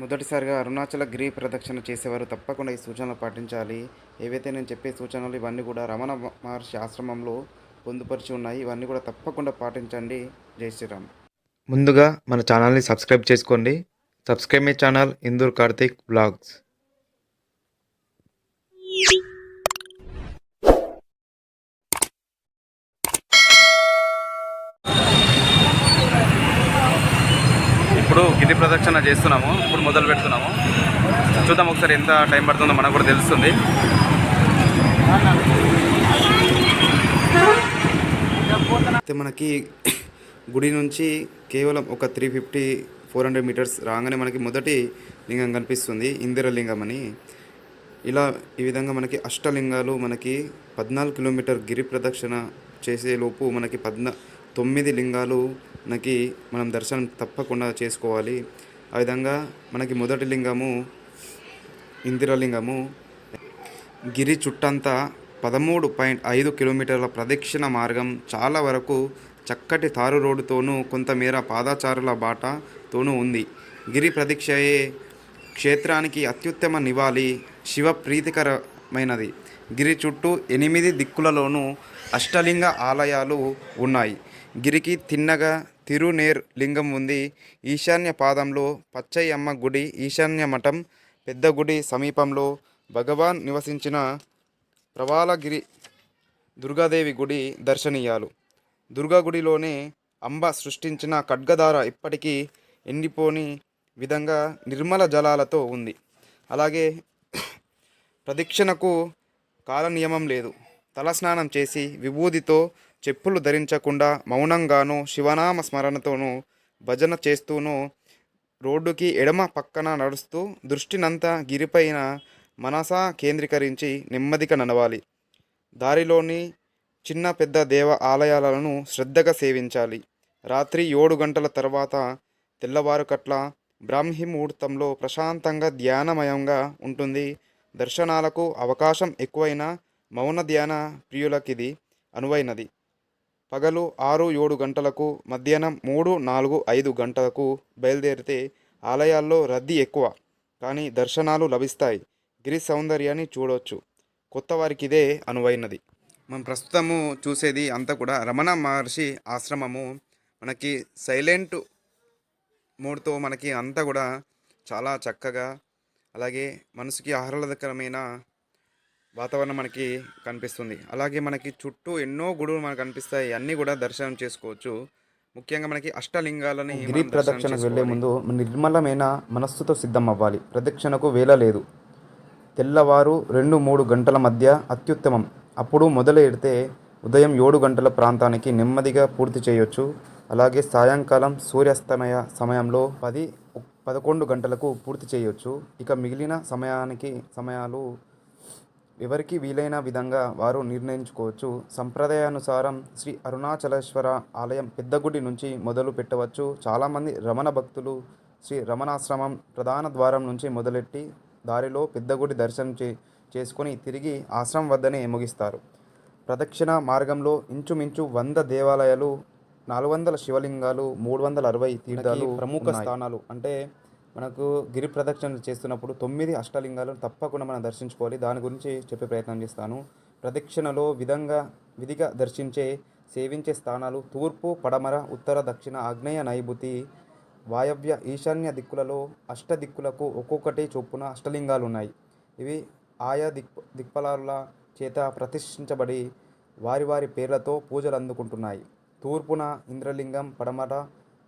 మొదటిసారిగా అరుణాచల గిరి ప్రదక్షిణ చేసేవారు తప్పకుండా ఈ సూచనలు పాటించాలి. ఏవైతే నేను చెప్పే సూచనలు ఇవన్నీ కూడా రమణ మహర్షి ఆశ్రమంలో పొందుపరిచి ఉన్నాయి. ఇవన్నీ కూడా తప్పకుండా పాటించండి. జై శ్రీరామ్. ముందుగా మన ఛానల్ని సబ్స్క్రైబ్ చేసుకోండి. Subscribe my channel Indur Karthik blogs ఇప్పుడు గిరి ప్రదక్షిణ చేస్తున్నాము. ఇప్పుడు మొదలు పెడుతున్నాము. చూద్దాం ఒకసారి ఎంత టైం పడుతుందో మనకు కూడా తెలుస్తుంది. అయితే మనకి గుడి నుంచి కేవలం ఒక three fifty four hundred metres రాగానే మనకి మొదటి లింగం కనిపిస్తుంది ఇందిరలింగం అని. ఇలా ఈ విధంగా మనకి అష్టలింగాలు మనకి పద్నాలుగు కిలోమీటర్ గిరి ప్రదక్షిణ చేసేలోపు మనకి పద్నా తొమ్మిది లింగాలు మనకి మనం దర్శనం తప్పకుండా చేసుకోవాలి. ఆ విధంగా మనకి మొదటి లింగము ఇందిరలింగము. గిరి చుట్టంతా పదమూడు పాయింట్ ఐదు కిలోమీటర్ల ప్రదక్షిణ మార్గం చాలా వరకు చక్కటి తారు రోడ్డుతోనూ కొంతమేర పాదాచారుల బాటతోనూ ఉంది. గిరి ప్రదీక్షయే క్షేత్రానికి అత్యుత్తమ నివాళి శివ ప్రీతికరమైనది. గిరి చుట్టూ ఎనిమిది దిక్కులలోనూ అష్టలింగ ఆలయాలు ఉన్నాయి. గిరికి తిన్నగా తిరునేర్ లింగం ఉంది. ఈశాన్య పాదంలో పచ్చయ్యమ్మ గుడి ఈశాన్య మఠం పెద్ద గుడి సమీపంలో భగవాన్ నివసించిన ప్రవాలగిరి దుర్గాదేవి గుడి దర్శనీయాలు. దుర్గా గుడిలోనే అంబ సృష్టించిన ఖడ్గధార ఇప్పటికీ ఎండిపోని విధంగా నిర్మల జలాలతో ఉంది. అలాగే ప్రదక్షిణకు కాల నియమం లేదు. తలస్నానం చేసి విభూదితో చెప్పులు ధరించకుండా మౌనంగానూ శివనామ స్మరణతోనూ భజన చేస్తూనూ రోడ్డుకి ఎడమ పక్కన నడుస్తూ దృష్టినంతా గిరిపైన మనసా కేంద్రీకరించి నెమ్మదిగా నడవాలి. దారిలోని చిన్న పెద్ద దేవ ఆలయాలను శ్రద్ధగా సేవించాలి. రాత్రి ఏడు గంటల తర్వాత తెల్లవారుకట్ల బ్రాహ్మీ ముహూర్తంలో ప్రశాంతంగా ధ్యానమయంగా ఉంటుంది. దర్శనాలకు అవకాశం ఎక్కువైన మౌన ధ్యాన ప్రియులకిది అనువైనది. పగలు ఆరు ఏడు గంటలకు మధ్యాహ్నం మూడు నాలుగు ఐదు గంటలకు బయలుదేరితే ఆలయాల్లో రద్దీ ఎక్కువ. కానీ దర్శనాలు లభిస్తాయి. గిరి సౌందర్యాన్ని చూడవచ్చు కొత్త వారికి ఇదే అనువైనది. మనం ప్రస్తుతము చూసేది అంతా కూడా రమణ మహర్షి ఆశ్రమము. మనకి సైలెంట్ మూడ్తో మనకి అంతా కూడా చాలా చక్కగా అలాగే మనసుకి ఆహ్లాదకరమైన వాతావరణం మనకి కనిపిస్తుంది. అలాగే మనకి చుట్టూ ఎన్నో గుడులు మనకు కనిపిస్తాయి. అన్నీ కూడా దర్శనం చేసుకోవచ్చు. ముఖ్యంగా మనకి అష్టలింగాలని గిరి ప్రదక్షిణకు వెళ్ళే. ముందు నిర్మలమైన మనస్సుతో సిద్ధం అవ్వాలి ప్రదక్షిణకు వేల లేదు. తెల్లవారు రెండు మూడు గంటల మధ్య అత్యుత్తమం. అప్పుడు మొదలెడితే ఉదయం ఏడు గంటల ప్రాంతానికి నెమ్మదిగా పూర్తి చేయొచ్చు. అలాగే సాయంకాలం సూర్యాస్తమయ సమయంలో పది పదకొండు గంటలకు పూర్తి చేయొచ్చు. ఇక మిగిలిన సమయానికి సమయాలు ఎవరికి వీలైన విధంగా వారు నిర్ణయించుకోవచ్చు. సంప్రదాయానుసారం శ్రీ అరుణాచలేశ్వర ఆలయం పెద్దగుడి నుంచి మొదలు పెట్టవచ్చు. చాలామంది రమణ భక్తులు శ్రీ రమణాశ్రమం ప్రధాన ద్వారం నుంచి మొదలెట్టి దారిలో పెద్దగుడి దర్శనం చే చేసుకొని తిరిగి ఆశ్రమం వద్దనే ముగిస్తారు. ప్రదక్షిణ మార్గంలో ఇంచుమించు వంద దేవాలయాలు నాలుగు వందల శివలింగాలు మూడు వందల అరవై తీర్థాలు ప్రముఖ స్థానాలు అంటే మనకు గిరి ప్రదక్షిణలు చేస్తున్నప్పుడు తొమ్మిది అష్టలింగాలను తప్పకుండా మనం దర్శించుకోవాలి. దాని గురించి చెప్పే ప్రయత్నం చేస్తాను. ప్రదక్షిణలో విధంగా విధిగా దర్శించే సేవించే స్థానాలు తూర్పు పడమర ఉత్తర దక్షిణ ఆగ్నేయ నైబుతి వాయవ్య ఈశాన్య దిక్కులలో అష్ట దిక్కులకు ఒక్కొక్కటి చొప్పున అష్టలింగాలు ఉన్నాయి. ఇవి ఆయా దిక్ దిక్పలాల చేత ప్రతిష్ఠించబడి వారి వారి పేర్లతో పూజలు అందుకుంటున్నాయి. తూర్పున ఇంద్రలింగం పడమర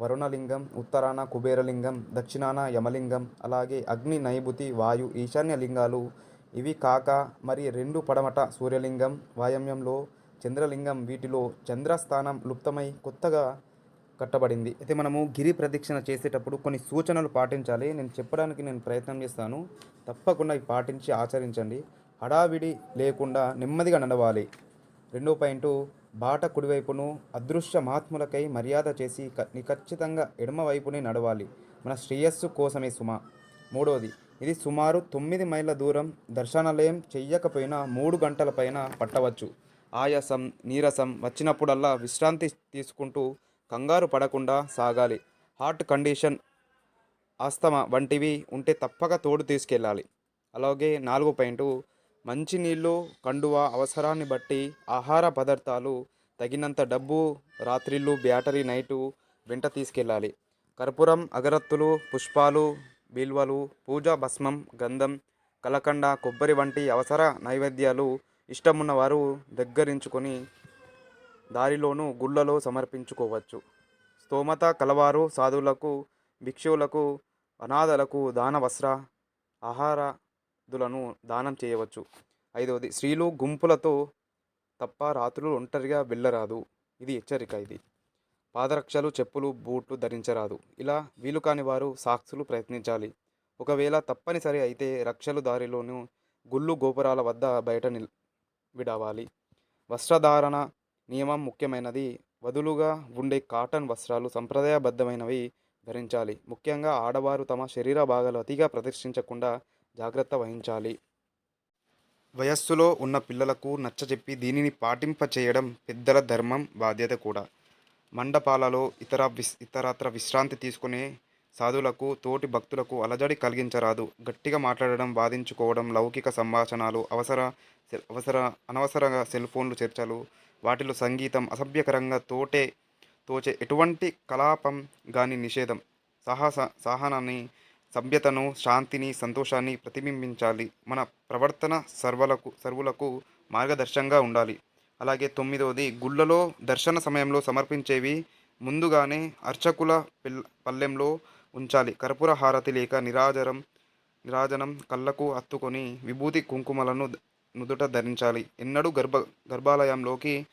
వరుణలింగం ఉత్తరాన కుబేరలింగం దక్షిణాన యమలింగం అలాగే అగ్ని నైబుతి వాయు ఈశాన్య లింగాలు. ఇవి కాక మరి రెండు పడమట సూర్యలింగం వాయమ్యంలో చంద్రలింగం వీటిలో చంద్రస్థానం లుప్తమై కొత్తగా కట్టబడింది. అయితే మనము గిరి ప్రదక్షిణ చేసేటప్పుడు కొన్ని సూచనలు పాటించాలి. నేను చెప్పడానికి నేను ప్రయత్నం చేస్తాను. తప్పకుండా ఇవి పాటించి ఆచరించండి. హడావిడి లేకుండా నెమ్మదిగా నడవాలి. రెండో పాయింట్ బాట కుడివైపును అదృశ్య మహాత్ములకై మర్యాద చేసి ని ఖచ్చితంగా ఎడమవైపునే నడవాలి. మన శ్రేయస్సు కోసమే సుమ. మూడవది ఇది సుమారు తొమ్మిది మైళ్ళ దూరం దర్శనాలయం చెయ్యకపోయినా మూడు గంటల పైన పట్టవచ్చు. ఆయాసం నీరసం వచ్చినప్పుడల్లా విశ్రాంతి తీసుకుంటూ కంగారు పడకుండా సాగాలి. హార్ట్ కండిషన్ ఆస్తమా వంటివి ఉంటే తప్పక తోడు తీసుకెళ్ళాలి. అలాగే నాలుగు పాయింట్ మంచినీళ్ళు కండువ అవసరాన్ని బట్టి ఆహార పదార్థాలు తగినంత డబ్బు రాత్రిళ్ళు బ్యాటరీ నైటు వెంట తీసుకెళ్ళాలి. కర్పూరం అగరత్తులు పుష్పాలు బిల్వలు పూజా భస్మం గంధం కలకండ కొబ్బరి వంటి అవసర నైవేద్యాలు ఇష్టమున్న వారు దగ్గరించుకొని దారిలోనూ గుళ్ళలో సమర్పించుకోవచ్చు. స్తోమత కలవారు సాధువులకు భిక్షువులకు అనాథలకు దాన వస్త్ర ఆహారాదులను దానం చేయవచ్చు. ఐదవది స్త్రీలు గుంపులతో తప్ప రాత్రులు ఒంటరిగా వెళ్ళరాదు. ఇది హెచ్చరిక ఇది. పాదరక్షలు చెప్పులు బూట్లు ధరించరాదు. ఇలా వీలు కాని వారు సాక్సులు ప్రయత్నించాలి. ఒకవేళ తప్పనిసరి అయితే రక్షలు దారిలోనూ గుళ్ళు గోపురాల వద్ద బయట నిల్ విడవాలి. వస్త్రధారణ నియమం ముఖ్యమైనది. వదులుగా ఉండే కాటన్ వస్త్రాలు సంప్రదాయబద్ధమైనవి ధరించాలి. ముఖ్యంగా ఆడవారు తమ శరీర భాగాలు అతిగా ప్రదర్శించకుండా జాగ్రత్త వహించాలి. వయస్సులో ఉన్న పిల్లలకు నచ్చజెప్పి దీనిని పాటింప చేయడం పెద్దల ధర్మం బాధ్యత కూడా. మండపాలలో ఇతర విస్ ఇతరత్ర విశ్రాంతి తీసుకునే సాధులకు తోటి భక్తులకు అలజడి కలిగించరాదు. గట్టిగా మాట్లాడడం వాదించుకోవడం లౌకిక సంభాషణలు అవసర సెల్- అవసర అనవసరంగా సెల్ ఫోన్లు చర్చలు వాటిలో సంగీతం అసభ్యకరంగా తోటే తోచే ఎటువంటి కలాపం కానీ నిషేధం. సాహస సహనాన్ని సభ్యతను శాంతిని సంతోషాన్ని ప్రతిబింబించాలి. మన ప్రవర్తన సర్వలకు సర్వులకు మార్గదర్శకంగా ఉండాలి. అలాగే తొమ్మిదవది గుళ్ళలో దర్శన సమయంలో సమర్పించేవి ముందుగానే అర్చకుల పిల్ల పల్లెంలో ఉంచాలి. కర్పూర హారతి లేక నిరాజరం నిరాజనం కళ్ళకు అత్తుకొని విభూతి కుంకుమలను నుదుట ధరించాలి. ఎన్నడూ గర్భ గర్భాలయంలోకి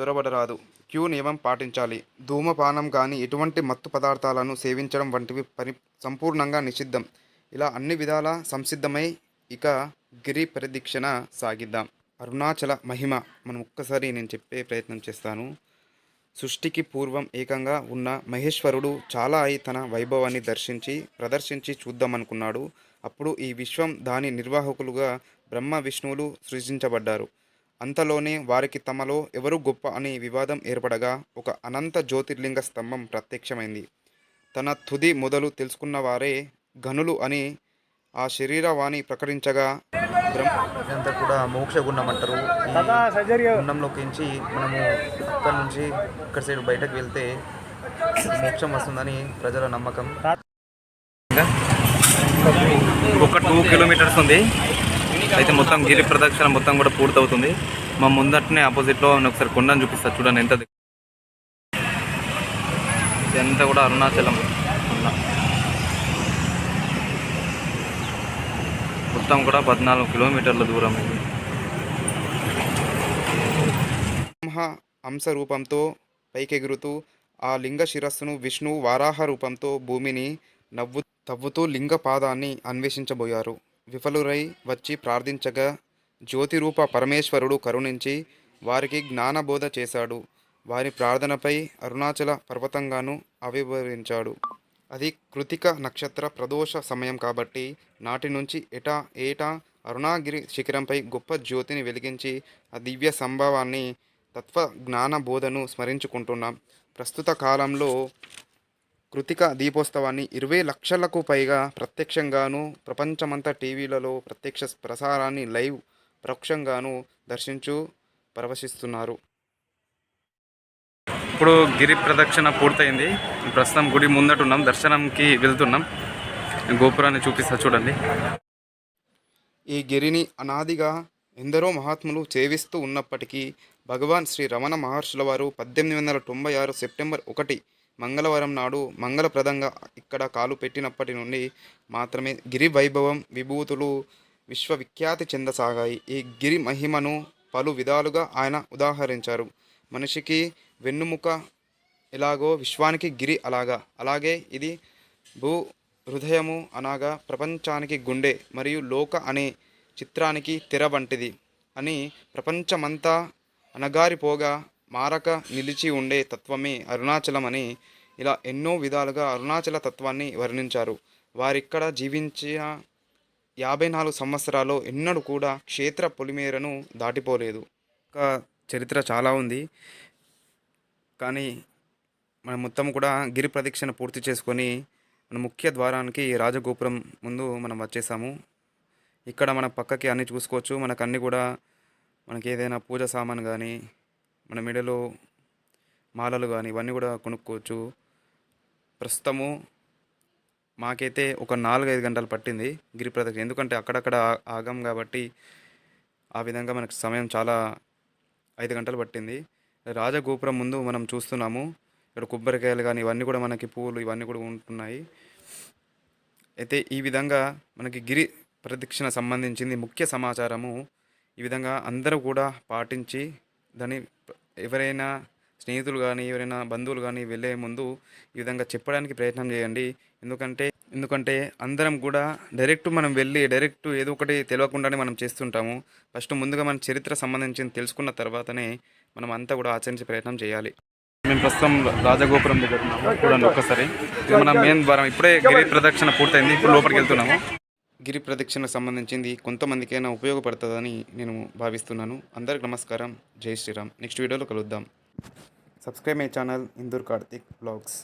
చొరబడరాదు. క్యూ నియమం పాటించాలి. ధూమపానం కానీ ఎటువంటి మత్తు పదార్థాలను సేవించడం వంటివి పరి సంపూర్ణంగా నిషిద్ధం. ఇలా అన్ని విధాల సంసిద్ధమై ఇక గిరి పరిదీక్షణ సాగిద్దాం. అరుణాచల మహిమ. మనం ఒక్కసారి నేను చెప్పే ప్రయత్నం చేస్తాను. సృష్టికి పూర్వం ఏకంగా ఉన్న మహేశ్వరుడు చాలా అయి తన వైభవాన్ని దర్శించి ప్రదర్శించి చూద్దామనుకున్నాడు. అప్పుడు ఈ విశ్వం దాని నిర్వాహకులుగా బ్రహ్మ విష్ణువులు సృజించబడ్డారు. అంతలోనే వారికి తమలో ఎవరు గొప్ప అని వివాదం ఏర్పడగా ఒక అనంత జ్యోతిర్లింగ స్తంభం ప్రత్యక్షమైంది. తన తుది మొదలు తెలుసుకున్న వారే గనులు అని ఆ శరీరవాణి ప్రకటించగా బ్రహ్మ ఇదంతా కూడా మోక్ష గుండం అంటారు. ఈ గుండంలోకించి మనము అక్కడి నుంచి ఇక్కడ సైడ్ బయటకు వెళ్తే మోక్షం వస్తుందని ప్రజల నమ్మకం. ఒక టూ కిలోమీటర్స్ ఉంది. అయితే మొత్తం గిరి ప్రదక్షిణ మొత్తం కూడా పూర్తవుతుంది. మా ముందటనే ఆపోజిట్లో నేను ఒకసారి కొండను చూపిస్తారు చూడండి ఎంత ఇదంతా కూడా అరుణాచలం. కొండ. మొత్తం కూడా పద్నాలుగు కిలోమీటర్ల దూరం ఇది. బ్రహ్మ అంశ రూపంతో పైకెగురుతూ ఆ లింగ శిరస్సును విష్ణు వారాహ రూపంతో భూమిని నవ్వు తవ్వుతూ లింగ పాదాన్ని అన్వేషించబోయారు. విఫలురై వచ్చి ప్రార్థించగా జ్యోతిరూప పరమేశ్వరుడు కరుణించి వారికి జ్ఞానబోధ చేశాడు. వారి ప్రార్థనపై అరుణాచల పర్వతంగాను ఆవిర్భవించాడు. అది కృతిక నక్షత్ర ప్రదోష సమయం కాబట్టి నాటి నుంచి ఎటా ఏటా అరుణాగిరి శిఖరంపై గొప్ప జ్యోతిని వెలిగించి ఆ దివ్య సంభవాన్ని తత్వ జ్ఞాన బోధను స్మరించుకుంటున్నాం. ప్రస్తుత కాలంలో కృతిక దీపోత్సవాన్ని ఇరవై లక్షలకు పైగా ప్రత్యక్షంగాను ప్రపంచమంతా టీవీలలో ప్రత్యక్ష ప్రసారాన్ని లైవ్ పరోక్షంగాను దర్శించు పరవశిస్తున్నారు. ఇప్పుడు గిరి ప్రదక్షిణ పూర్తయింది. ప్రస్తుతం గుడి ముందట ఉన్నాం దర్శనంకి వెళ్తున్నాం. గోపురాన్ని చూపిస్తా చూడండి. ఈ గిరిని అనాదిగా ఎందరో మహాత్ములు సేవిస్తూ ఉన్నప్పటికీ భగవాన్ శ్రీ రమణ మహర్షుల వారు పద్దెనిమిది వందల తొంభై ఆరు సెప్టెంబర్ ఒకటి మంగళవారం నాడు మంగళప్రదంగా ఇక్కడ కాలు పెట్టినప్పటి నుండి మాత్రమే గిరి వైభవం విభూతులు విశ్వవిఖ్యాతి చెందసాగాయి. ఈ గిరి మహిమను పలు విధాలుగా ఆయన ఉదాహరించారు. మనిషికి వెన్నుముక ఎలాగో విశ్వానికి గిరి అలాగా. అలాగే ఇది భూ హృదయము అనగా ప్రపంచానికి గుండె మరియు లోక అనే చిత్రానికి తెర వంటిది అని ప్రపంచమంతా అనగారిపోగా మారక నిలిచి ఉండే తత్వమే అరుణాచలం అని ఇలా ఎన్నో విధాలుగా అరుణాచల తత్వాన్ని వర్ణించారు. వారిక్కడ జీవించిన యాభై నాలుగు సంవత్సరాలు ఎన్నడూ కూడా క్షేత్ర పొలిమేరను దాటిపోలేదు. ఇంకా చరిత్ర చాలా ఉంది. కానీ మనం మొత్తం కూడా గిరి ప్రదక్షిణ పూర్తి చేసుకొని మన ముఖ్య ద్వారానికి రాజగోపురం ముందు మనం వచ్చేసాము. ఇక్కడ మన పక్కకి అన్ని చూసుకోవచ్చు. మనకు అన్ని కూడా మనకి ఏదైనా పూజ సామాన్ కానీ మన మెడలో మాలలు కానీ ఇవన్నీ కూడా కొనుక్కోవచ్చు. ప్రస్తుతము మాకైతే ఒక నాలుగైదు గంటలు పట్టింది గిరి ప్రదక్షిణ ఎందుకంటే అక్కడక్కడ ఆగం కాబట్టి ఆ విధంగా మనకు సమయం చాలా ఐదు గంటలు పట్టింది. రాజగోపురం ముందు మనం చూస్తున్నాము. ఇక్కడ కొబ్బరికాయలు కానీ ఇవన్నీ కూడా మనకి పూలు ఇవన్నీ కూడా ఉంటున్నాయి. అయితే ఈ విధంగా మనకి గిరి ప్రదక్షిణ సంబంధించింది ముఖ్య సమాచారము. ఈ విధంగా అందరూ కూడా పాటించి దాన్ని ఎవరైనా స్నేహితులు కానీ ఎవరైనా బంధువులు కానీ వెళ్ళే ముందు ఈ విధంగా చెప్పడానికి ప్రయత్నం చేయండి. ఎందుకంటే ఎందుకంటే అందరం కూడా డైరెక్ట్ మనం వెళ్ళి డైరెక్ట్ ఏదో ఒకటి తెలియకుండానే మనం చేస్తుంటాము. ఫస్ట్ ముందుగా మన చరిత్ర సంబంధించింది తెలుసుకున్న తర్వాతనే మనం అంతా కూడా ఆచరించే ప్రయత్నం చేయాలి. మేము ప్రస్తుతం రాజగోపురం దగ్గర ఉన్నాము. చూడండి ఒక్కసారి. ఇది మన మెయిన్ ద్వారం. ఇప్పుడే గిరి ప్రదక్షిణ పూర్తయింది. ఇప్పుడు లోపలికి వెళ్తున్నాము. గిరి ప్రదక్షిణకు సంబంధించింది కొంతమందికైనా ఉపయోగపడుతుందని నేను భావిస్తున్నాను. అందరికి నమస్కారం. జై శ్రీరామ్. నెక్స్ట్ వీడియోలో కలుద్దాం. Subscribe my channel Indur Karthik blogs.